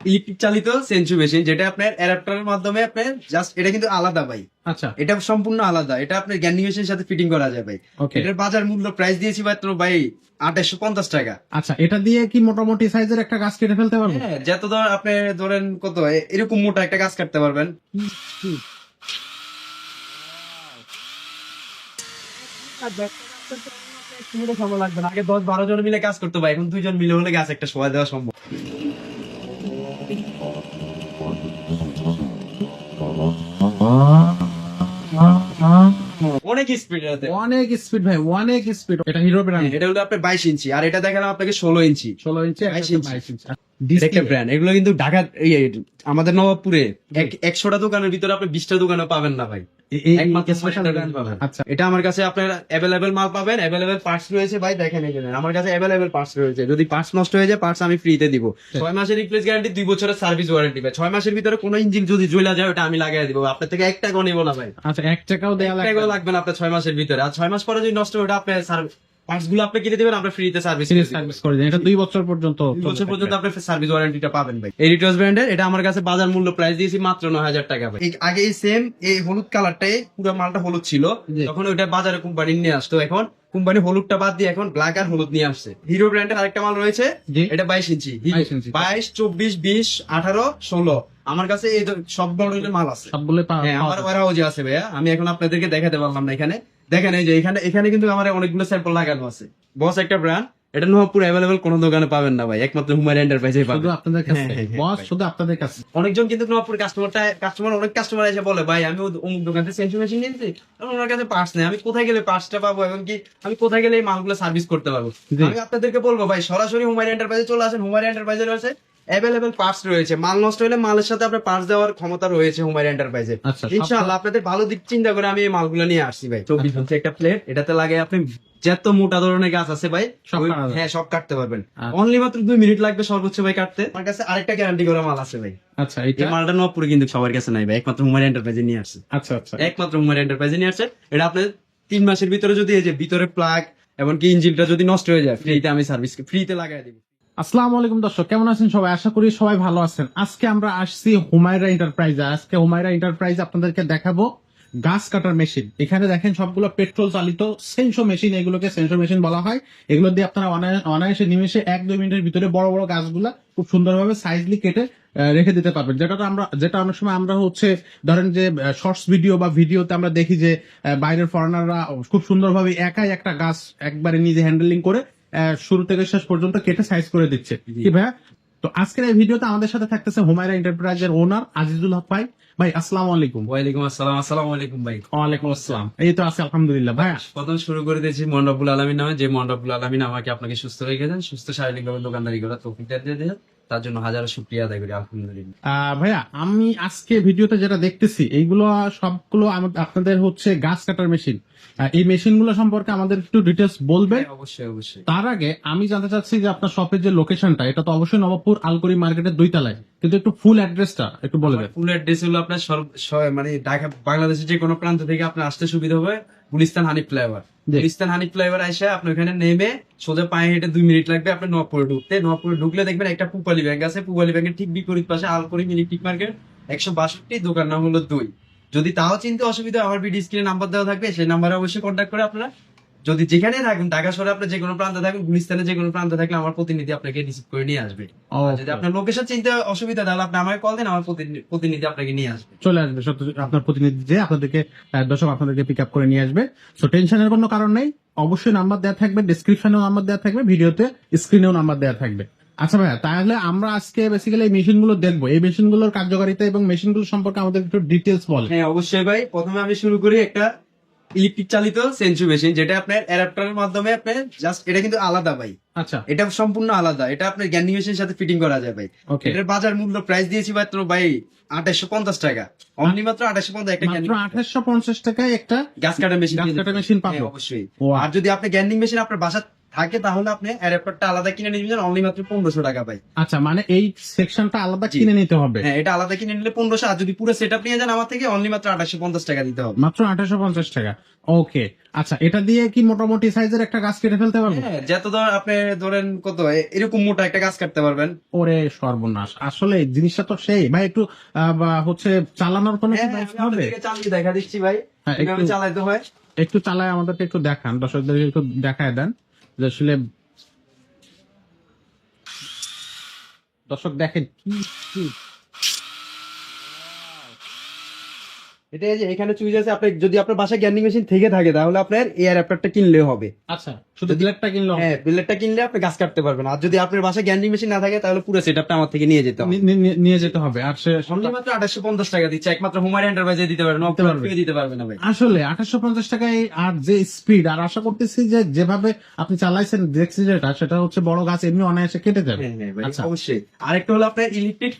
Electric চালিত সেন্সু machine যেটা আপনার অ্যাডাপ্টারের মাধ্যমে আপনার জাস্ট এটা কিন্তু আলাদা ভাই আচ্ছা এটা সম্পূর্ণ আলাদা এটা আপনার গ্যান্ডিং মেশিনের সাথে ফিটিং করা যায় ভাই ওকে এটার বাজার মূল্য প্রাইস দিয়েছি মাত্র ভাই আঠাশশো পঞ্চাশ টাকা আচ্ছা এটা দিয়ে কি মোটামুটি সাইজের একটা গাছ কেটে ফেলতে পারব হ্যাঁ যত ধর আপনি ধরেন কত এরকম মোটা একটা গাছ কাটতে পারবেন সময় লাগবে না আগে দশ বারো জন মিলে কাজ করতে পারে এখন দুইজন মিলে হলে গাছ একটা সময় দেওয়া সম্ভব অনেক স্পিড আছে। অনেক স্পিড ভাই অনেক স্পিড এটা হিরো ব্র্যান্ড এটা হলো আপনার বাইশ ইঞ্চি। আর এটা দেখালাম আপনাকে ষোলো ইঞ্চি। ষোলো ইঞ্চি বাইশ ইঞ্চি। ব্র্যান্ড এগুলো কিন্তু ঢাকা এই এই আমাদের নবাবপুরে এক- একশোটা দোকানের ভিতরে আপনি বিশটা দোকানে পাবেন না ভাই। পাবেন। আচ্ছা এটা আমার কাছে আপনার অ্যাভেলেবেল মাল পাবেন অ্যাভেলেবেল পার্টস রয়েছে ভাই দেখেন এখানে আমার কাছে অ্যাভেলেবেল পার্টস রয়েছে। যদি পার্টস নষ্ট হয়ে যায় পার্টস আমি ফ্রিতে দিব। ছয় মাসের রিপ্লেস গ্যারান্টি দুই বছরের সার্ভিস ওয়ারেন্টি ভাই। ছয় মাসের ভিতরে কোনো ইঞ্জিন যদি জ্বলা যায় ওটা আমি লাগাই দিব। আপনার থেকে এক টাকাও নিবো না ভাই। আচ্ছা এক টাকাও দেওয়া লাগবে লাগবে না আপনার ছয় মাসের ভিতরে। আর ছয় মাস পরে যদি নষ্ট হয় ওটা আপনার পার্টসগুলো আপনি কিনে দিবেন আপনার ফ্রিতে সার্ভিস সার্ভিস করে দেন এটা দুই বছর পর্যন্ত দুই বছর পর্যন্ত আপনি সার্ভিস ওয়ারেন্টিটা পাবেন ভাই। ব্র্যান্ডের এটা আমার কাছে বাজার মূল্য প্রাইস দিয়েছি মাত্র নয় হাজার টাকা ভাই। আগে এই সেম এই হলুদ কালারটাই পুরো মালটা হলুদ ছিল। তখন ওইটা বাজারে কোম্পানি নিয়ে আসতো এখন। কোম্পানি হলুদটা বাদ দিয়ে এখন ব্ল্যাক আর হলুদ নিয়ে আসছে। হিরো ব্র্যান্ডের আরেকটা মাল রয়েছে এটা বাইশ ইঞ্চি। বাইশ চব্বিশ বিশ আঠারো ষোলো। আমার কাছে এই ধর- সব ধরনের মাল আছে। সবগুলো হ্যাঁ আমার ওয়ার হাউজে আছে ভাইয়া। আমি এখন আপনাদেরকে দেখাতে পারলাম না এখানে। দেখেন এই যে এখানে এখানে কিন্তু আমার অনেকগুলো স্যাম্পল লাগানো আছে। বস একটা ব্র্যান্ড এটা নহপুর অ্যাভেলেবেল কোনো দোকানে পাবেন না ভাই একমাত্র হুমার এন্টারপ্রাইজে শুধু আপনাদের কাছে। হ্যাঁ, হ্যাঁ, হ্যাঁ, বস শুধু আপনাদের কাছে। অনেকজন কিন্তু নহপুর কাস্টমারটা কাস্টমার অনেক কাস্টমার এসে বলে ভাই আমি অমুক দোকান থেকে সেন্সু মেশিন নিয়েছি ওনার কাছে পার্টস নেই আমি কোথায় গেলে পার্টসটা পাবো এবং কি আমি কোথায় গেলে এই মালগুলো সার্ভিস করতে পারব? আমি আপনাদেরকে বলব ভাই সরাসরি হুমার এন্টারপ্রাইজে চলে আসেন হুমার এন্টারপ্রাইজে রয়েছে অ্যাভেলেবেল পার্টস রয়েছে। মাল নষ্ট হলে মালের সাথে আপনার পার্টস দেওয়ার ক্ষমতা রয়েছে এন্টারপ্রাইজে আচ্ছা ইনশাআল্লাহ আপনাদের ভালো দিক চিন্তা করে আমি এই মালগুলো নিয়ে আসছি ভাই। চব্বিশ ইঞ্চি একটা প্লেট এটাতে লাগে আপনি যত মোটা ধরনের গাছ আছে ভাই। হ্যাঁ সব কাটতে পারবেন। আচ্ছা। অনলি মাত্র দুই মিনিট লাগবে সর্বোচ্চ ভাই কাটতে। আমার কাছে আরেকটা গ্যারান্টি করা মাল আছে ভাই। আচ্ছা এই মালটা নপুরে কিন্তু সবার কাছে নাই ভাই একমাত্র হুমার এন্টারপ্রাইজে নিয়ে আসছে। আচ্ছা আচ্ছা। একমাত্র হুমার এন্টারপ্রাইজে নিয়ে আসছে। এটা আপনার তিন মাসের ভিতরে যদি এই যে ভিতরে প্লাগ এমনকি ইঞ্জিনটা যদি নষ্ট হয়ে যায় ফ্রিতে আমি সার্ভিস ফ্রিতে লাগাই দিব। আসসালামু আলাইকুম দর্শক, কেমন আছেন সবাই? আশা করি সবাই ভালো আছেন। আজকে আমরা আসছি হুমায়রা এন্টারপ্রাইজে। আজকে হুমায়রা এন্টারপ্রাইজ আপনাদেরকে দেখাবো গাছ কাটার মেশিন। এখানে দেখেন সবগুলো পেট্রোল চালিত সেন্সো মেশিন, এগুলোকে সেন্সো মেশিন বলা হয়। এগুলো দিয়ে আপনারা অনায়া- অনায়াসে নিমেষে এক দুই মিনিটের ভিতরে বড় বড় গাছগুলা খুব সুন্দরভাবে সাইজলি কেটে রেখে দিতে পারবেন। যেটা আমরা, যেটা অনেক সময় আমরা হচ্ছে ধরেন যে শর্টস ভিডিও বা ভিডিওতে আমরা দেখি যে বাইরের ফরেনাররা খুব সুন্দরভাবে একাই একটা গাছ একবারে নিজে হ্যান্ডেলিং করে শুরু থেকে শেষ পর্যন্ত কেটে সাইজ করে দিচ্ছে। কি ভাইয়া? তো আজকের এই ভিডিওতে আমাদের সাথে থাকতেছে হুমায়রা এন্টারপ্রাইজের ওনার আজিজুল হক ভাই। ভাই আসসালামু আলাইকুম। ওয়ালাইকুম আসসালাম। আসসালামু আলাইকুম ভাই। ওয়ালাইকুম আসসালাম। এই তো আছে আলহামদুলিল্লাহ। ভাই প্রথম শুরু করে দিয়েছি মন্ডপুল আলমী নামে। যে মন্ডপুল আলমিন আমাকে আপনাকে সুস্থ রেখে দেন সুস্থ শারীরিকভাবে দোকানদারি করা তৌফিক দিয়ে দেন। তার জন্য হাজারো শুক্রিয়া আদায় করি আলহামদুলিল্লাহ। ভাইয়া আমি আজকে ভিডিওতে যেটা দেখতেছি এইগুলো সবগুলো আপনাদের হচ্ছে গাছ কাটার মেশিন। এই মেশিনগুলো সম্পর্কে আমাদের একটু ডিটেলস বলবেন? হ্যাঁ, অবশ্যই অবশ্যই। তার আগে আমি জানতে চাচ্ছি যে আপনার শপের যে লোকেশনটা এটা তো অবশ্যই নবাবপুর আলকরি মার্কেটের দুই তলায় কিন্তু একটু ফুল অ্যাড্রেসটা একটু বলে দেন। ফুল অ্যাড্রেস হলো আপনার মানে ঢাকা বাংলাদেশের যে কোনো প্রান্ত থেকে আপনার আসতে সুবিধা হবে। গুলিস্তান হানি ফ্লাইওভার। গুলিস্তান হানি ফ্লাইওভার এসে আপনি ওখানে নেমে সোজা পায়ে হেঁটে দুই মিনিট লাগবে আপনি নবপুরে ঢুকতে। নবপুরে ঢুকলে দেখবেন একটা পুপালি ব্যাংক আছে। পুপালি ব্যাংকের ঠিক বিপরীত পাশে আলকরি ইলেকট্রিক মার্কেট একশো বাষট্টি দোকান নাম হলো দুই। যদি তাও চিনতে অসুবিধা আমার ভিডিও স্ক্রিনে নাম্বার দেওয়া থাকবে সেই নাম্বারে অবশ্যই কন্ট্যাক্ট করে আপনারা। যদি যেখানে থাকুন ঢাকা শহরে আপনি যে কোনো প্রান্তে থাকুন গুলিস্তানে যে কোনো প্রান্তে থাকলে আমার প্রতিনিধি আপনাকে রিসিভ করে নিয়ে আসবে। যদি আপনার লোকেশন চিনতে অসুবিধা তাহলে আপনি আমাকে কল দিন আমার প্রতিনিধি আপনাকে নিয়ে আসবে। চলে আসবে আপনার প্রতিনিধি যে আপনাদেরকে দর্শক আপনাদেরকে পিক আপ করে নিয়ে আসবে। সো টেনশনের কোনো কারণ নেই। অবশ্যই নাম্বার দেওয়া থাকবে ডিসক্রিপশনেও নাম্বার দেওয়া থাকবে ভিডিওতে স্ক্রিনেও নাম্বার দেওয়া থাকবে। আচ্ছা ভাইয়া তাহলে আমরা আজকে বেসিক্যালি এই মেশিনগুলো দেখব। এই মেশিনগুলোর কার্যকারিতা এবং মেশিনগুলো সম্পর্কে আমাদের একটু ডিটেলস বল হ্যাঁ অবশ্যই ভাই। প্রথমে আমি শুরু করি একটা ইলেকট্রিক চালিত সেন্সু মেশিন যেটা আপনার অ্যাডাপ্টারের মাধ্যমে আপনি জাস্ট এটা কিন্তু আলাদা ভাই। আচ্ছা। এটা সম্পূর্ণ আলাদা। এটা আপনার গ্যান্ডিং মেশিনের সাথে ফিটিং করা যায় ভাই। ওকে এটার বাজার মূল্য প্রাইস দিয়েছি মাত্র ভাই আঠাশশো পঞ্চাশ টাকা। অমনি মাত্র আঠাশশো পঞ্চাশ একটা আঠাশশো পঞ্চাশ টাকায় একটা গ্যাস কাটার মেশিন গাছ কাটা মেশিন পাবেন অবশ্যই। আর যদি আপনি গ্যান্ডিং মেশিন আপনার বাসা থাকে তাহলে আপনি অ্যাডাপ্টারটা আলাদা কিনে নিবেন অনলি মাত্র পনেরোশো টাকা ভাই আচ্ছা মানে এই সেকশনটা আলাদা কিনে নিতে হবে? হ্যাঁ এটা আলাদা কিনে নিলে পনেরোশো আর যদি পুরো সেট আপ নিয়ে যান আমার থেকে অনলি মাত্র আঠাশশো পঞ্চাশ টাকা দিতে হবে। মাত্র আঠাশো পঞ্চাশ টাকা। ওকে আচ্ছা এটা দিয়ে কি মোটামুটি সাইজের একটা গাছ কেটে ফেলতে পারব? হ্যাঁ যত ধর আপনি ধরেন কত এরকম মোটা একটা গাছ কাটতে পারবেন। ওরে সর্বনাশ। আসলে জিনিসটা তো সেই। ভাই একটু হচ্ছে চালানোর কোনো হ্যাঁ, চালিয়ে দেখা দিচ্ছি ভাই। হ্যাঁ, একটু- চালাইতে হয়। একটু চালায় আমাদেরকে একটু দেখান। দর্শকদেরকে একটু দেখায় দেন। আসলে দর্শক দেখেন কি কি এটা এই যে এখানে চুইজ আছে আপনি যদি আপনার বাসায় গ্যান্ডিং মেশিন থেকে থাকে তাহলে আপনার এয়ার অ্যাডাপ্টারটা কিনলে হবে। আচ্ছা শুধু ব্লেডটা কিনলো হ্যাঁ বিলেটটা কিনলে আপনি গাছ কাটতে পারবেন। আর যদি আপনার বাসায় গ্যান্ডিং মেশিন না থাকে তাহলে পুরো সেটআপটা আমার থেকে নিয়ে যেতে হবে। নিয়ে যেতে হবে। আর সে অনলি মাত্র আঠাশশো পঞ্চাশ টাকা দিচ্ছে একমাত্র হুমার এন্টারপ্রাইজে দিতে পারবেন দিতে পারবে। দিতে পারবে না ভাই। আসলে আঠাশশো পঞ্চাশ টাকায় আর যে স্পিড আর আশা করতেছি যে যেভাবে আপনি চালাইছেন দেখছি যেটা সেটা হচ্ছে বড় গাছ এমনি অনায়াসে কেটে যাবে। হ্যাঁ, হ্যাঁ আচ্ছা। অবশ্যই। আরেকটা হলো আপনার ইলেকট্রিক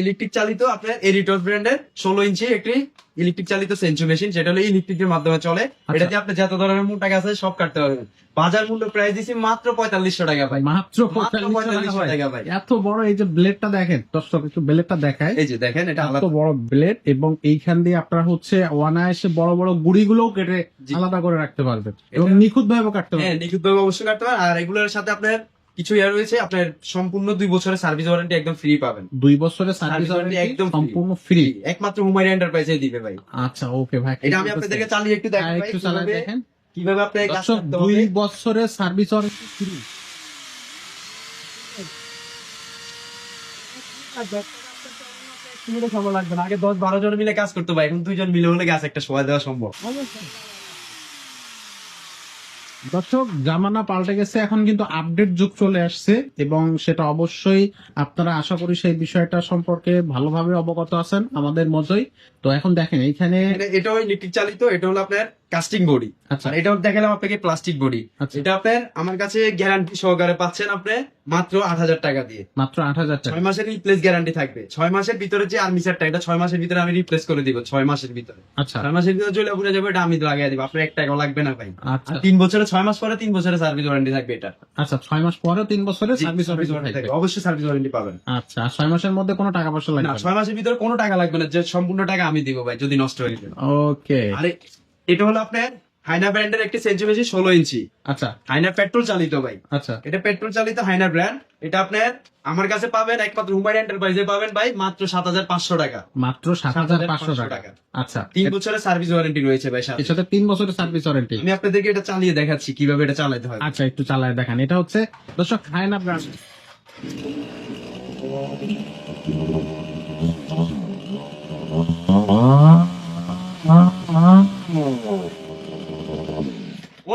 ইলেকট্রিক চালিত আপনার এরিটস ব্র্যান্ডের ষোলো ইঞ্চি একটি ইলেকট্রিক চালিত সেন্সু মেশিন সেটা হলো ইলেকট্রিকের মাধ্যমে চলে। আচ্ছা। এটা দিয়ে আপনি যত ধরনের মোটা গাছ আছে সব কাটতে পারবেন। বাজার মূল্য প্রাইস দিচ্ছি মাত্র পঁয়তাল্লিশশো টাকা ভাই। মাত্র 45 টাকা 45। টাকা ভাই। এত বড় এই যে ব্লেডটা দেখেন দর্শক একটু ব্লেডটা দেখায়। এই যে দেখেন এটা এত আলাদা। বড় ব্লেড এবং এইখান দিয়ে আপনারা হচ্ছে অনায়াসে বড় বড় গুড়িগুলোও কেটে আলাদা করে রাখতে পারবেন এবং নিখুঁত ভাবে কাটতে হ্যাঁ পারবেন। নিখুঁত ভাবে অবশ্যই কাটতে পারেন আর এগুলোর সাথে আপনার কিছু ইয়ে রয়েছে আপনার সম্পূর্ণ দুই বছরের সার্ভিস ওয়ারেন্টি একদম ফ্রি পাবেন। দুই বছরের সার্ভিস warranty একদম সম্পূর্ণ ফ্রি একমাত্র হুমায়ুন এন্টারপ্রাইজে দিবে ভাই। আচ্ছা ওকে ভাই এটা আমি আপনাদেরকে চালিয়ে একটু দেখাই হ্যাঁ, ভাই, একটু চালায় কিভাবে- দেখেন। কীভাবে করতে দুই বছরের সার্ভিস ওয়ারেন্টি ফ্রি মিনিটও সময় লাগবে না আগে দশ বারো জন মিলে কাজ করতে পারে এখন দুইজন মিলে হলে গাছ একটা সময় দেওয়া সম্ভব। দর্শক, জামানা পাল্টে গেছে, এখন কিন্তু আপডেট যুগ চলে আসছে এবং সেটা অবশ্যই আপনারা আশা করি সেই বিষয়টা সম্পর্কে ভালোভাবে অবগত আছেন আমাদের মতোই। তো এখন দেখেন, এইখানে এটা- এটাও নীতি চালিত, এটা হলো আপনার কাস্টিং বডি আচ্ছা। আর এটাও দেখালাম আপনাকে প্লাস্টিক বডি আচ্ছা। এটা আপনার আমার কাছে গ্যারান্টি সহকারে পাচ্ছেন আপনি মাত্র আট হাজার টাকা দিয়ে। মাত্র আট হাজার টাকা। ছয় মাসের রিপ্লেস গ্যারান্টি থাকবে। ছয় মাসের ভিতরে যে আর্মি আর্মিসারটা এটা ছয় মাসের ভিতরে আমি রিপ্লেস করে দিব ছয় মাসের ভিতরে। আচ্ছা। ছয় মাসের ভিতরে চলে পুরো যাবে এটা আমি লাগিয়ে দিব। আপনার এক টাকাও লাগবে না ভাই। আচ্ছা। তিন বছরে ছয় মাস পরে তিন বছরের সার্ভিস ওয়ারেন্টি থাকবে এটা। আচ্ছা ছয় মাস পরে তিন বছরের সার্ভিস সার্ভিস ওয়ারেন্টি থাকবে। অবশ্যই সার্ভিস ওয়ারেন্টি পাবেন। আচ্ছা ছয় মাসের মধ্যে কোনো টাকা পয়সা লাগবে না ছয় মাসের ভিতরে কোনো টাকা লাগবে না যে সম্পূর্ণ টাকা আমি দিব ভাই যদি নষ্ট হয়ে যায়। ওকে আরে এটা হলো আপনার হাইনা ব্র্যান্ডের একটি সেঞ্চু মেশিন ষোলো ইঞ্চি। আচ্ছা। হাইনা পেট্রোল চালিত ভাই। আচ্ছা। এটা পেট্রোল চালিত হাইনা ব্র্যান্ড। এটা আপনার আমার কাছে পাবেন একমাত্র হুমায়ুন এন্টারপ্রাইজে পাবেন ভাই মাত্র সাত হাজার পাঁচশো টাকা। মাত্র সাত হাজার পাঁচশো 7,500 টাকা। আচ্ছা। তিন বছরের সার্ভিস ওয়ারেন্টি রয়েছে ভাই সাথে। এর সাথে তিন বছরের সার্ভিস ওয়ারেন্টি। আমি আপনাদেরকে এটা চালিয়ে দেখাচ্ছি কীভাবে এটা চালাতে হয়। আচ্ছা একটু চালায় দেখান। এটা হচ্ছে দর্শক হাইনা ব্র্যান্ড।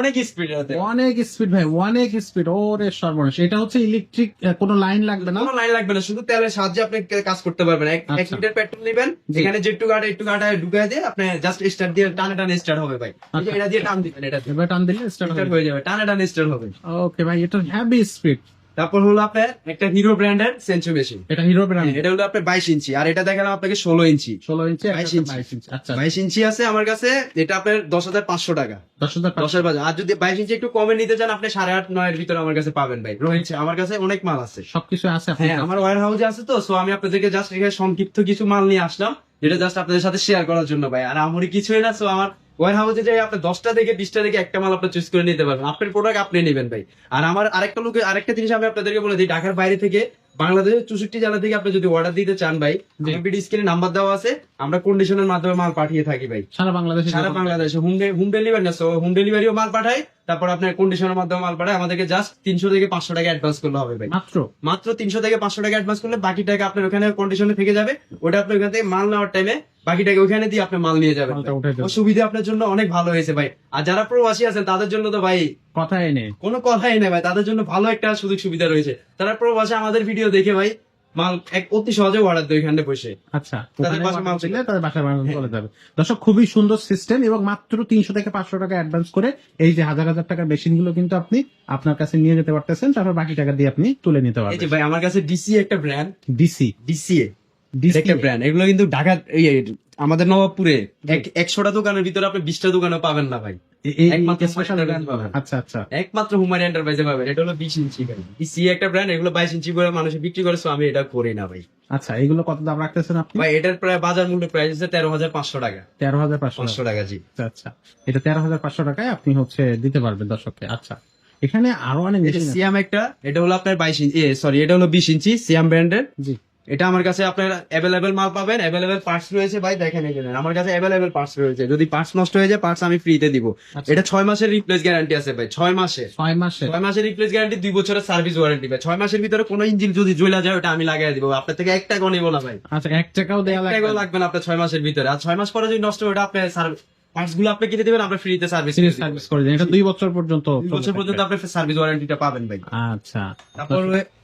অনেক স্পিড অনেক স্পিড ভাই অনেক স্পিড ওরে সর্বনাশ। এটা হচ্ছে ইলেকট্রিক কোনো লাইন লাগবে না। কোনো লাইন লাগবে না শুধু তেলের সাহায্যে আপনি কাজ করতে পারবেন। এক আচ্ছা। লিটার পেট্রোল নেবেন যেখানে এখানে যেটু গাড়ি একটু গাড়ি ঢুকে দিয়ে আপনি জাস্ট স্টার্ট দিয়ে টানে টানে স্টার্ট হবে ভাই। আচ্ছা। এটা দিয়ে টান দিবেন এটা দিয়ে। টান দিলে স্টার্ট স্টার্ট হয়ে যাবে। টানে টানে স্টার্ট হবে। ওকে ভাই এটা হ্যাভি স্পিড তারপর হলো আপনার একটা হিরো ব্র্যান্ডের সেন্সু মেশিন এটা হিরো ব্র্যান্ড এটা হলো আপনার বাইশ ইঞ্চি আর এটা দেখালাম আপনাকে ষোলো ইঞ্চি। ষোলো ইঞ্চি বাইশ ইঞ্চি। আচ্ছা। বাইশ ইঞ্চি আছে আমার কাছে এটা আপনার দশ হাজার পাঁচশো টাকা। দশ হাজার দশ হাজার আর যদি বাইশ ইঞ্চি একটু কমে নিতে চান আপনি সাড়ে আট নয়ের ভিতরে আমার কাছে পাবেন ভাই। রয়েছে আমার কাছে অনেক মাল আছে। সবকিছু আছে হ্যাঁ আমার ওয়ার হাউসে আছে তো সো আমি আপনাদেরকে জাস্ট এখানে সংক্ষিপ্ত কিছু মাল নিয়ে আসলাম যেটা জাস্ট আপনাদের সাথে শেয়ার করার জন্য ভাই। আর আমারই কিছুই না সো আমার ওয়ার হাউসে যাই আপনি দশটা থেকে বিশটা থেকে একটা মাল আপনি চুজ করে নিতে পারবেন। আপনার প্রোডাক্ট আপনি নেবেন ভাই। আর আমার আরেকটা লোক আরেকটা জিনিস আমি আপনাদেরকে বলে দিই ঢাকার বাইরে থেকে বাংলাদেশের চৌষট্টি জেলা থেকে আপনি যদি অর্ডার দিতে চান ভাই ভিডিও স্ক্রিনে নাম্বার দেওয়া আছে আমরা কন্ডিশনের মাধ্যমে মাল পাঠিয়ে থাকি ভাই। সারা বাংলাদেশে সারা বাংলাদেশে। হোম হোম ডেলিভারি না হোম ডেলিভারিও মাল পাঠাই তারপর আপনার কন্ডিশনের মাধ্যমে মাল পাঠায়। আমাদেরকে জাস্ট তিনশো থেকে পাঁচশো টাকা অ্যাডভান্স করলে হবে ভাই। মাত্র? মাত্র তিনশো থেকে পাঁচশো টাকা অ্যাডভান্স করলে বাকি টাকা আপনার ওখানে কন্ডিশনে থেকে যাবে। ওটা আপনার ওখান থেকে মাল নেওয়ার টাইমে বাকি টাকা ওখানে দিয়ে আপনি মাল নিয়ে যাবেন সুবিধা আপনার জন্য অনেক ভালো হয়েছে ভাই। আর যারা প্রবাসী আছেন তাদের জন্য তো ভাই কথাই নেই। কোনো কথাই নেই ভাই। তাদের জন্য ভালো একটা সুযোগ সুবিধা রয়েছে। তারা প্রবাসী আমাদের ভিডিও দেখে ভাই মাল এক অতি সহজে অর্ডার দেয় ওইখানে বসে। আচ্ছা। তাদের বাসায় মাল দিলে তাদের বাসায় মাল চলে যাবে। দর্শক খুবই সুন্দর সিস্টেম এবং মাত্র তিনশো থেকে পাঁচশো টাকা অ্যাডভান্স করে এই যে হাজার হাজার টাকার মেশিনগুলো কিন্তু আপনি আপনার কাছে নিয়ে যেতে পারতেছেন তারপর বাকি টাকা দিয়ে আপনি তুলে নিতে পারবেন। ভাই আমার কাছে ডিসি একটা ব্র্যান্ড ডিসি ডিসি একটা ব্র্যান্ড এগুলো কিন্তু ঢাকা আমাদের নবাবপুরে। এক- একশোটা দোকানের ভিতরে আপনি বিশটা দোকানে পাবেন না ভাই। একমাত্র স্পেশাল হুমায়রা পাবেন। আচ্ছা আচ্ছা। একমাত্র হুমায়রা এন্টারপ্রাইজে পাবেন। এটা হলো বিশ ইঞ্চি একটা ব্র্যান্ড এগুলো বাইশ ইঞ্চি করে মানুষ বিক্রি করে আমি এটা করি না ভাই। আচ্ছা এগুলো কত দাম রাখতেছেন আপনি? ভাই এটার প্রায় বাজার মূল্য প্রাইস হচ্ছে তেরো হাজার পাঁচশো টাকা। তেরো হাজার পাঁচশো। টাকা জি। আচ্ছা আচ্ছা। এটা তেরো হাজার পাঁচশো টাকায় আপনি হচ্ছে দিতে পারবেন দর্শককে। আচ্ছা এখানে আরও অনেক। সিয়াম একটা এটা হলো আপনার বাইশ ইঞ্চি সরি এটা হলো বিশ ইঞ্চি সিয়াম ব্র্যান্ডের জি। এটা আমার কাছে আপনার অ্যাভেলেবেল মাল পাবেন অ্যাভেলেবেল পার্টস রয়েছে ভাই দেখেন এখানে আমার কাছে অ্যাভেলেবেল পার্টস রয়েছে। যদি পার্টস নষ্ট হয়ে যায় পার্টস আমি ফ্রিতে দিব। আচ্ছা। এটা ছয় মাসের রিপ্লেস গ্যারান্টি আছে ভাই ছয় মাসের। ছয় মাসে ছয় মাসের রিপ্লেস গ্যারান্টি দুই বছরের সার্ভিস ওয়ারেন্টি ভাই। ছয় মাসের ভিতরে কোনো ইঞ্জিন যদি জ্বলা যায় ওটা আমি লাগাই দিব। আপনার থেকে এক টাকাও নেব না ভাই। আচ্ছা এক টাকাও দেওয়া লাগবে টাকাও লাগবে না আপনার ছয় মাসের ভিতরে। আর ছয় মাস পরে যদি নষ্ট হয় ওটা আপনার পার্টসগুলো আপনি কিনে দেবেন আমরা ফ্রিতে সার্ভিস সার্ভিস করে দেন এটা দুই বছর পর্যন্ত দুই বছর পর্যন্ত। আপনি সার্ভিস ওয়ারেন্টিটা পাবেন ভাই। আচ্ছা। তারপর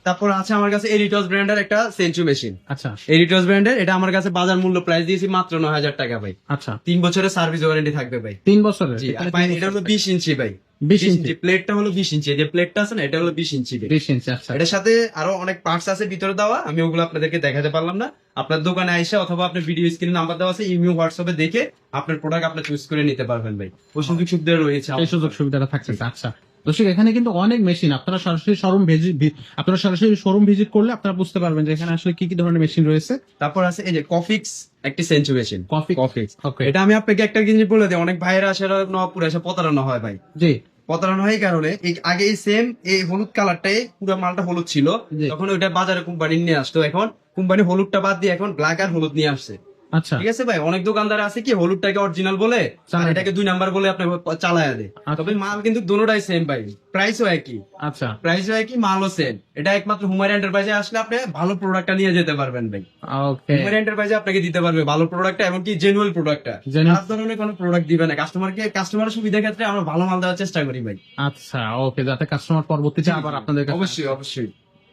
তারপর আছে আমার কাছে এডিটস ব্র্যান্ডের একটা সেঞ্চু মেশিন আচ্ছা। এডিটস ব্র্যান্ডের এটা আমার কাছে বাজার মূল্য প্রাইস দিয়েছি মাত্র নয় হাজার টাকা ভাই। আচ্ছা। তিন বছরের সার্ভিস ওয়ারেন্টি থাকবে ভাই। তিন বছরের? তিন এটা হলো বিশ ইঞ্চি ভাই। বিশ ইঞ্চি। প্লেটটা হলো বিশ ইঞ্চি। যে প্লেটটা আছে না এটা হলো বিশ ইঞ্চি বিশ ইঞ্চি আচ্ছা। এটার সাথে আরও অনেক পার্টস আছে ভিতরে দেওয়া আমি ওগুলো আপনাদেরকে দেখাতে পারলাম না। আপনার দোকানে আইসা অথবা আপনার ভিডিও স্ক্রিনে নাম্বার দেওয়া আছে ইমেল হোয়াটসঅ্যাপে দেখে আপনার প্রোডাক্ট আপনি চুজ করে নিতে পারবেন ভাই। ওই সুযোগ সুবিধা রয়েছে এই সুযোগ সুবিধাটা থাকতেছে আচ্ছা। দর্শক এখানে কিন্তু অনেক মেশিন আপনারা সরাসরি শোরুম ভিজিট আপনারা সরাসরি শোরুম ভিজিট করলে আপনারা বুঝতে পারবেন যে এখানে আসলে কি কি ধরনের মেশিন রয়েছে। তারপর আছে এই যে কফিক্স একটি সেঞ্চুরেশন কফি কফিক্স ওকে এটা আমি আপনাকে একটা জিনিস বলে দিই অনেক ভাইয়েরা আসলে নবাবপুরে এসে প্রতারণা হয় ভাই। জি। প্রতারণা হয় কারণে এই আগে এই সেম এই হলুদ কালারটাই পুরো মালটা হলুদ ছিল। তখন ওইটা বাজারে কোম্পানি নিয়ে আসতো এখন। কোম্পানি হলুদটা বাদ দিয়ে এখন ব্ল্যাক আর হলুদ নিয়ে আসছে। আচ্ছা। ঠিক আছে ভাই? অনেক দোকানদার আছে কি হলুদটাকে অরিজিনাল বলে আর এটাকে দুই নাম্বার বলে আপনি চালায় দেয়। আচ্ছা। তবে মাল কিন্তু দুটোটাই সেম ভাই। প্রাইসও একই। আচ্ছা। প্রাইসও একই মালও সেম এটা একমাত্র হুমায়রা এন্টারপ্রাইজে আসলে আপনি ভালো প্রোডাক্টটা নিয়ে যেতে পারবেন ভাই। ওকে হুমায়রা এন্টারপ্রাইজে আপনাকে দিতে পারবে ভালো প্রোডাক্টটা এমনকি জেনুয়াল প্রোডাক্টটা খারাপ ধরনের কোনো প্রোডাক্ট দিবে না। কাস্টমারকে কাস্টমারের সুবিধার ক্ষেত্রে আমরা ভালো মাল দেওয়ার চেষ্টা করি ভাই। আচ্ছা ওকে যাতে কাস্টমার পরবর্তীতে আবার আপনাদের অবশ্যই অবশ্যই।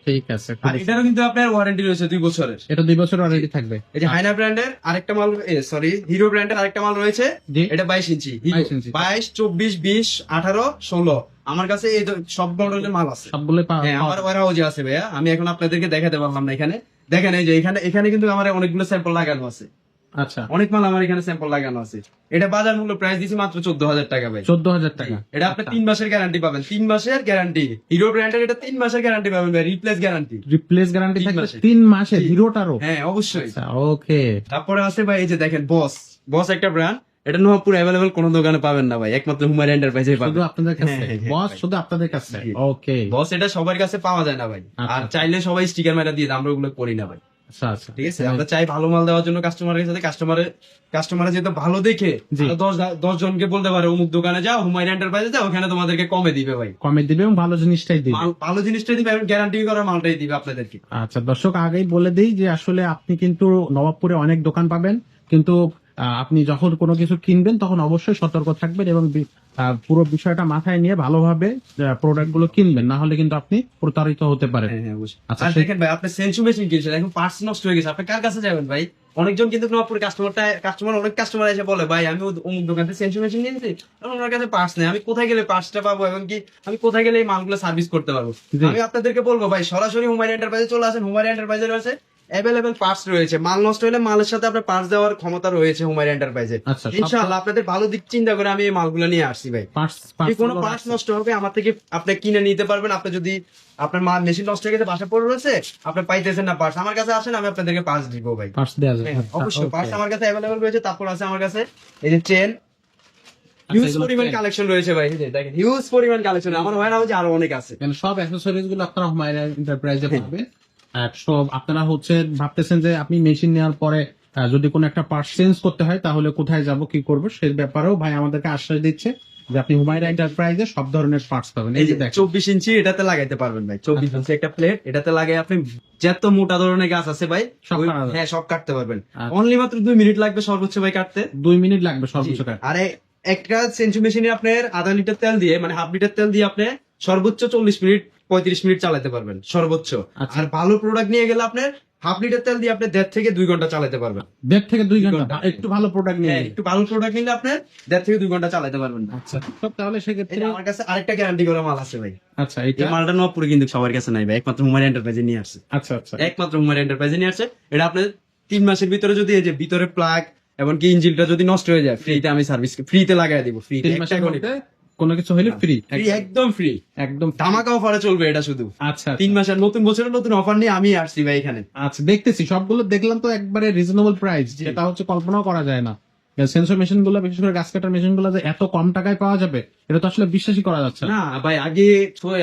ঠিক আছে আর এটারও কিন্তু আপনার ওয়ারেন্টি রয়েছে দুই বছরের। এটা দুই বছর ওয়ারেন্টি থাকবে। এই যে হাইনা ব্র্যান্ডের আরেকটা মাল সরি হিরো ব্র্যান্ডের আরেকটা মাল রয়েছে। এটা বাইশ ইঞ্চি বাইশ চব্বিশ বিশ আঠারো ষোলো। আমার কাছে এই সব মডেলের মাল আছে। সবগুলো হ্যাঁ আমার ওয়ার হাউজে আছে ভাইয়া। আমি এখন আপনাদেরকে দেখাতে পারলাম না এখানে। দেখেন এই যে এখানে এখানে কিন্তু আমার অনেকগুলো স্যাম্পল লাগানো আছে। আচ্ছা। অনেক মাল আমার এখানে স্যাম্পল লাগানো আছে। এটা বাজার মূল্য প্রাইস দিছি মাত্র চোদ্দ হাজার টাকা ভাই। চোদ্দ হাজার টাকা এটা আপনি তিন মাসের গ্যারান্টি পাবেন। তিন মাসের গ্যারান্টি হিরো ব্র্যান্ডের এটা তিন মাসের গ্যারান্টি পাবেন ভাই। রিপ্লেস গ্যারান্টি রিপ্লেস গ্যারান্টি তিন মাসে। হিরোটারও। হ্যাঁ অবশ্যই। আচ্ছা ওকে তারপরে আছে ভাই এই যে দেখেন বস বস একটা ব্র্যান্ড এটা নবাবপুর অ্যাভেলেবেল কোনো দোকানে পাবেন না ভাই। একমাত্র হুমার এন্টারপ্রাইজে শুধু আপনাদের কাছে। হ্যাঁ, হ্যাঁ, হ্যাঁ, বস শুধু আপনাদের কাছে। ওকে বস এটা সবার কাছে পাওয়া যায় না ভাই। আচ্ছা। আর চাইলে সবাই স্টিকার মেরা দিয়ে আমরা ওগুলো করি না ভাই। আচ্ছা আচ্ছা ঠিক আছে আমরা চাই ভালো মাল দেওয়ার জন্য কাস্টমারের সাথে। কাস্টমারের কাস্টমার যেহেতু ভালো দেখে। দশ জনকে বলতে পারে অমুক দোকানে যাও হুমায়ুন এন্টারপ্রাইজে যাও ওখানে তোমাদেরকে কমে দিবে ভাই। কমে দিবে এবং ভালো জিনিসটাই দিবে। ভালো জিনিসটাই দিবে এবং গ্যারান্টি করা মালটাই দিবে আপনাদেরকে। আচ্ছা দর্শক আগেই বলে দিই যে আসলে আপনি কিন্তু নবাবপুরে অনেক দোকান পাবেন কিন্তু আপনি যখন কোনো কিছু কিনবেন তখন অবশ্যই সতর্ক থাকবেন এবং পুরো বিষয়টা মাথায় নিয়ে ভালোভাবে প্রোডাক্টগুলো কিনবেন। না হলে কিন্তু আপনি প্রতারিত হতে পারেন। হ্যাঁ হ্যাঁ। আচ্ছা, দেখেন ভাই আপনি সেন্সু মেশিন কিনছেন এখন পার্টস নষ্ট হয়ে গেছে। আপনি কার কাছে যাবেন ভাই? অনেকজন কিন্তু নবাবপুর কাস্টমারটা কাস্টমার অনেক কাস্টমার এসে বলে ভাই আমি অমুক দোকান থেকে সেন্সু মেশিন নিয়েছি এখন ওনার কাছে পার্টস নেই। আমি কোথায় গেলে পার্টসটা পাবো এবং কি আমি কোথায় গেলে এই মালগুলো সার্ভিস করতে পারব? আমি আপনাদেরকে বলব ভাই সরাসরি হুমায়ুন এন্টারপ্রাইজে চলে আসেন। হুমায়ুন এন্টারপ্রাইজে রয়েছে অ্যাভেলেবেল পার্টস রয়েছে। মাল নষ্ট হলে মালের সাথে আপনার পার্টস দেওয়ার ক্ষমতা রয়েছে হুমায়ুন এন্টারপ্রাইজে আচ্ছা ইনশাআল্লাহ আপনাদের ভালো দিক চিন্তা করে আমি এই মালগুলো নিয়ে আসছি ভাই। কোনো পার্টস নষ্ট হবে আমার থেকে আপনি কিনে নিতে পারবেন। আপনি যদি আপনার মাল মেশিন নষ্ট হয়ে গেছে বাসা পড়ে রয়েছে আপনি পাইতেছেন না পার্টস আমার কাছে আসেন আমি আপনাদেরকে পার্টস দিব ভাই। Parts দেয়া যাবে। হ্যাঁ, আচ্ছা, অবশ্যই। পার্টস আমার কাছে অ্যাভেলেবল রয়েছে তারপর আছে আমার কাছে এই যে চেন আচ্ছা, হিউজ পরিমাণ কালেকশন রয়েছে ভাই দেখেন হিউজ পরিমাণ কালেকশন আমার হয় না যে আরও অনেক আছে। সব অ্যাক্সেসরিজগুলো আপনারা হুমায়রা এন্টারপ্রাইজে হ্যাঁ। পাবেন। সব আপনারা হচ্ছে ভাবতেছেন যে আপনি মেশিন নেওয়ার পরে যদি কোনো একটা পার্ট চেঞ্জ করতে হয় তাহলে কোথায় যাব কি করব? সেই ব্যাপারেও ভাই আমাদেরকে আশ্বাস দিচ্ছে যে আপনি হুমায়রা এন্টারপ্রাইজে সব ধরনের পার্টস পাবেন। এই যে দেখেন। চব্বিশ ইঞ্চি এটাতে লাগাইতে পারবেন ভাই। চব্বিশ আচ্ছা। ইঞ্চি একটা প্লেট এটাতে লাগাই আপনি যত মোটা ধরনের গাছ আছে ভাই। হ্যাঁ সব কাটতে পারবেন। আচ্ছা। অনলি মাত্র দুই মিনিট লাগবে সর্বোচ্চ ভাই কাটতে। দুই মিনিট লাগবে সর্বোচ্চ কাট আরে একটা সেঞ্চু মেশিনে আপনার আধা লিটার তেল দিয়ে মানে হাফ লিটার তেল দিয়ে আপনি সর্বোচ্চ চল্লিশ মিনিট পঁয়ত্রিশ মিনিট চালাতে পারবেন সর্বোচ্চ। আচ্ছা। আর ভালো প্রোডাক্ট নিয়ে গেলে আপনার হাফ লিটার তেল দিয়ে আপনি দেড় থেকে দুই ঘণ্টা চালাতে পারবেন। দেড় থেকে দুই ঘণ্টা। একটু ভালো প্রোডাক্ট নিয়ে হ্যাঁ, একটু ভালো প্রোডাক্ট নিলে আপনার দেড় থেকে দুই ঘণ্টা চালাতে পারবেন। আচ্ছা তাহলে সেক্ষেত্রে আমার কাছে আরেকটা গ্যারান্টি করা মাল আছে ভাই। আচ্ছা এই এটা মালটা নপুরে কিন্তু সবার কাছে নাই ভাই একমাত্র হুমার এন্টারপ্রাইজে নিয়ে আসছে। আচ্ছা আচ্ছা। একমাত্র হুমার এন্টারপ্রাইজে নিয়ে আসছে। এটা আপনার তিন মাসের ভিতরে যদি এই যে ভিতরে প্লাগ এমনকি ইঞ্জিনটা যদি নষ্ট হয়ে যায় ফ্রিতে আমি সার্ভিস ফ্রিতে লাগাই দিব ফ্রিতে কোনো কিছু হলে ফ্রি একদম ফ্রি একদম ধামাকা অফারে চলবে এটা শুধু। আচ্ছা তিন মাসের নতুন বছরের নতুন অফার নিয়ে আমি আসছি ভাই এখানে। আচ্ছা দেখতেছি সবগুলো দেখলাম তো একবারে রিজনেবল প্রাইস যেটা হচ্ছে কল্পনাও করা যায় না। সেন্সর মেশিনগুলো বিশেষ করে গাছ কাটার মেশিনগুলো যে এত কম টাকায় পাওয়া যাবে এটা তো আসলে বিশ্বাসই করা যাচ্ছে না। না ভাই আগে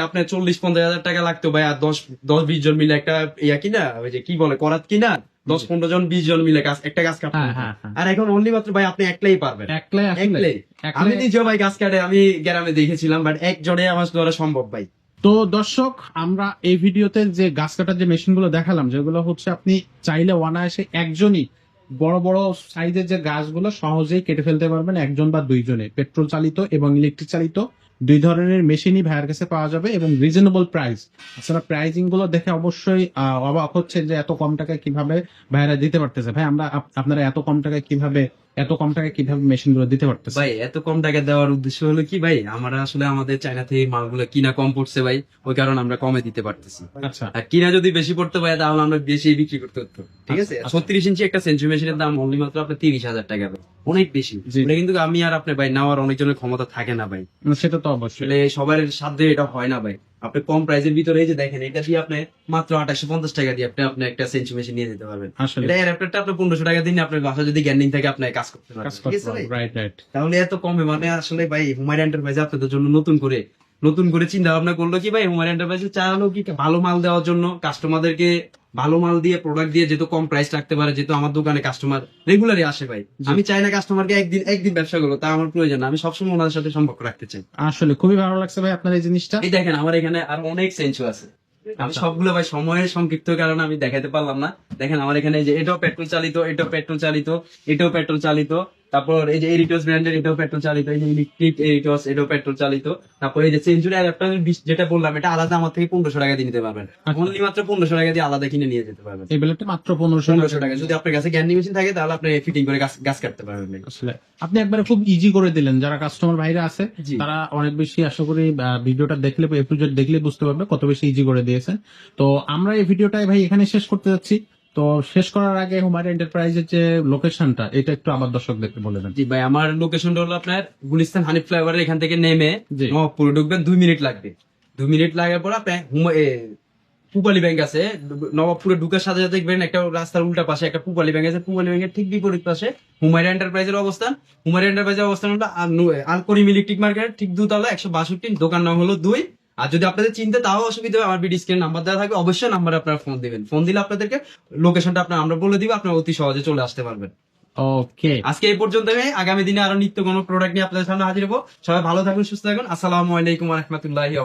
আপনার চল্লিশ পঞ্চাশ হাজার টাকা লাগতো ভাই আর দশ দশ বিশ জন মিলে একটা ইয়া কিনা ওই যে কি বলে করাত কিনা দশ পনেরো জন বিশ জন মিলে গাছ একটা গাছ কাটতে হ্যাঁ। হ্যাঁ, হ্যাঁ। আর এখন অনলি মাত্র ভাই আপনি একলাই পারবেন। একলাই আমি নিজেও ভাই গাছ কাটে আমি গ্রামে দেখেছিলাম বাট একজনে আমার দ্বারা সম্ভব ভাই। তো দর্শক আমরা এই ভিডিওতে যে গাছ কাটার যে মেশিনগুলো দেখালাম যেগুলো হচ্ছে আপনি চাইলে অনায়াসে একজনই বড় বড় সাইজের যে গাছগুলো সহজেই কেটে ফেলতে পারবেন একজন বা দুইজনে। পেট্রোল চালিত এবং ইলেকট্রিক চালিত। দুই ধরনের মেশিনই ভাইয়ের কাছে পাওয়া যাবে এবং রিজনেবল প্রাইস আসলে প্রাইজিংগুলো দেখে অবশ্যই অবাক হচ্ছে যে এত কম টাকায় কীভাবে ভাইয়েরা দিতে পারতেছে। ভাই, আমরা আপ- আপনারা এত কম টাকায় কীভাবে এত কম টাকায় কীভাবে মেশিনগুলো দিতে পারতেছে? ভাই এত কম টাকা দেওয়ার উদ্দেশ্য হলো কি ভাই? আমরা আসলে আমাদের চায়না থেকে মালগুলো কিনা কম পড়ছে ভাই। ওই কারণে আমরা কমে দিতে পারতেছি। আচ্ছা। আর কিনা যদি বেশি পড়তে পারে তাহলে আমরা বেশি বিক্রি করতে হতো। ঠিক আছে? আচ্ছা। ছত্রিশ ইঞ্চি একটা সেঞ্চুরি মেশিনের দাম অনলি মাত্র আপনার তিরিশ হাজার টাকা ভাই। অনেক বেশি। এটা কিন্তু আমি আর আপনি ভাই নেওয়ার অনেকজনের ক্ষমতা থাকে না ভাই। সেটা তো অবশ্যই। সবার সাধ্যে এটা হয় না ভাই। আপনি কম প্রাইসের ভিতরে এই যে দেখেন এটা দিয়ে আপনি মাত্র আঠাশশো পঞ্চাশ টাকা দিয়ে আপনি আপনি একটা সেন্সি মেশিন নিয়ে যেতে পারবেন। এটা অ্যাডাপ্টারটা আপনি পনেরোশো টাকা দিন আপনার বাসা যদি গ্যান্ডিং থাকে আপনি কাজ করতে পারবেন। ঠিক আছে তাহলে এত কমে মানে আসলে ভাই হুমায়ুন এন্টারপ্রাইজ আপনাদের জন্য নতুন করে নতুন করে চিন্তা ভাবনা করল কি ভাই? হুমায়ুন এন্টারপ্রাইজ চাইলো কি ভালো মাল দেওয়ার জন্য কাস্টমারদেরকে ভালো মাল দিয়ে প্রোডাক্ট দিয়ে যেহেতু কম প্রাইস রাখতে পারে যেহেতু আমার দোকানে কাস্টমার রেগুলারই আসে ভাই। আমি চাই না কাস্টমারকে একদিন একদিন ব্যবসা করব তা আমার প্রয়োজন না। আমি সবসময় ওনাদের সাথে সম্পর্ক রাখতে চাই। আসলে খুবই ভালো লাগছে ভাই আপনার এই জিনিসটা। এই দেখেন আমার এখানে আরও অনেক সেন্সু আছে। আমি আচ্ছা। সবগুলো ভাই সময়ের সংক্ষিপ্ত কারণে আমি দেখাতে পারলাম না। দেখেন আমার এখানে যে এটাও পেট্রোল চালিত এটাও পেট্রোল চালিত এটাও পেট্রোল চালিত। তারপর এই যে এরিটস ব্র্যান্ডের এটাও পেট্রোল চালিত এই যে ইলেকট্রিক এরিটস এটাও পেট্রোল চালিত তারপর এই যে সেঞ্চুরি অ্যাডাপ্টার যেটা বললাম এটা আলাদা আমার থেকে পনেরোশো টাকা দিয়ে নিতে পারবেন। আচ্ছা। অনলি মাত্র পনেরোশো টাকা দিয়ে আলাদা কিনে নিয়ে যেতে পারবেন। এই বেলেটটা মাত্র পনেরোশো পনেরোশো টাকা। যদি আপনার কাছে গ্যান্ডি মেশিন থাকে তাহলে আপনি ফিটিং করে গাছ গাছ কাটতে পারবেন আসলে আপনি একবারে খুব ইজি করে দিলেন। যারা কাস্টমার বাইরে আছে তারা অনেক বেশি আশা করি ভিডিওটা দেখলে এপিসোড দেখলে বুঝতে পারবে কত বেশি ইজি করে দিয়েছেন। তো আমরা এই ভিডিওটাই ভাই এখানে শেষ করতে যাচ্ছি। তো শেষ করার আগে হুমায়ুন এন্টারপ্রাইজের যে লোকেশনটা এটা একটু আবার দর্শকদেরকে বলে দেন। জি ভাই আমার লোকেশনটা হলো আপনার গুলিস্তান হানিফ ফ্লাইওভারের এখান থেকে নেমে। নবাবপুরে ঢুকবেন দুই মিনিট লাগবে। দুই মিনিট লাগার পর আপনি হুম- এ, পুপালি ব্যাংক আছে। নবাবপুরে ঢুকার সাথে সাথে দেখবেন একটা রাস্তার উল্টা পাশে একটা পুপালি ব্যাংক আছে। পুপালি ব্যাংকের ঠিক বিপরীত পাশে হুমায়রা এন্টারপ্রাইজের অবস্থান। হুমায়রা এন্টারপ্রাইজের অবস্থান হলো আলকরিম ইলেকট্রিক মার্কেট ঠিক দুতলা একশো বাষট্টি দোকান নাম হলো দুই। আর যদি আপনাদের চিনতে তাও অসুবিধা হয় আমার বিডি স্ক্রিনে নাম্বার দেওয়া থাকবে অবশ্যই নাম্বারে আপনারা ফোন দিবেন। ফোন দিলে আপনাদেরকে লোকেশনটা আপনার আমরা বলে দিব আপনারা অতি সহজে চলে আসতে পারবেন। ওকে আজকে এই পর্যন্ত আগামী দিনে আরও নিত্য কোনো প্রোডাক্ট নিয়ে আপনাদের সামনে হাজির হব। সবাই ভালো থাকুন সুস্থ থাকুন। আসসালামু আলাইকুম রহমতুল্লাহি